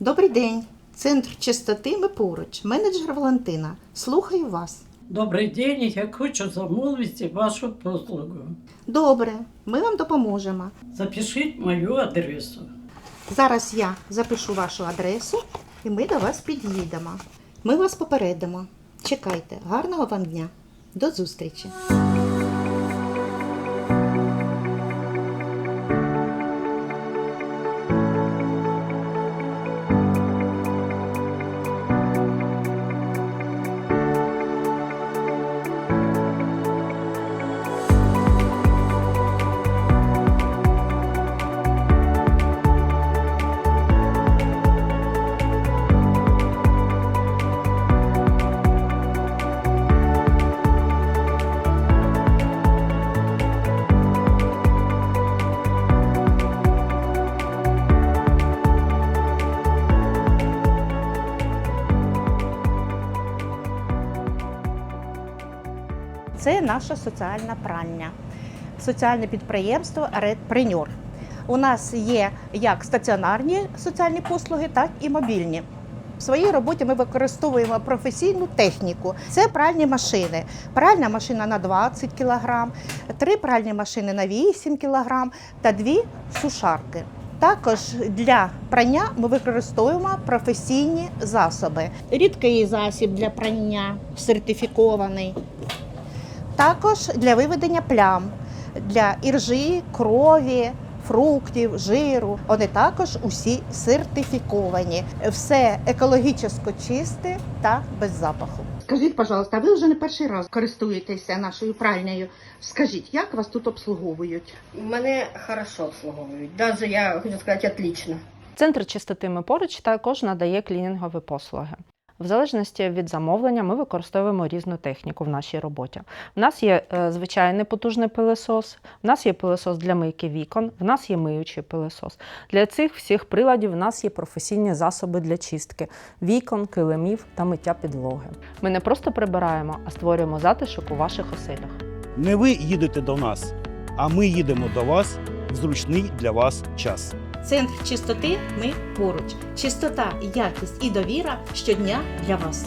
Добрий день. Центр чистоти ми поруч. Менеджер Валентина. Слухаю вас. Добрий день, я хочу замовити вашу послугу. Добре, ми вам допоможемо. Запишіть мою адресу. Зараз я запишу вашу адресу і ми до вас під'їдемо. Ми вас попередимо. Чекайте, гарного вам дня. До зустрічі. Це наша соціальна пральня, соціальне підприємство Редпренюр. У нас є як стаціонарні соціальні послуги, так і мобільні. В своїй роботі ми використовуємо професійну техніку. Це пральні машини. Пральна машина на 20 кг, три пральні машини на 8 кг та дві сушарки. Також для прання ми використовуємо професійні засоби. Рідкий засіб для прання сертифікований. Також для виведення плям для іржі, крові, фруктів, жиру. Вони також усі сертифіковані. Все екологічно чисте та без запаху. Скажіть, пожалуйста, ви вже не перший раз користуєтеся нашою пральнею. Скажіть, як вас тут обслуговують? Мене хорошо обслуговують. Даже я хочу сказати, отлично. Центр чистоти ми поруч також надає клінінгові послуги. В залежності від замовлення ми використовуємо різну техніку в нашій роботі. В нас є е, звичайний потужний пилесос, в нас є пилесос для мийки вікон, в нас є миючий пилесос. Для цих всіх приладів в нас є професійні засоби для чистки вікон, килимів та миття підлоги. Ми не просто прибираємо, а створюємо затишок у ваших оселях. Не ви їдете до нас, а ми їдемо до вас в зручний для вас час. Центр чистоти ми поруч. Чистота, якість і довіра щодня для вас.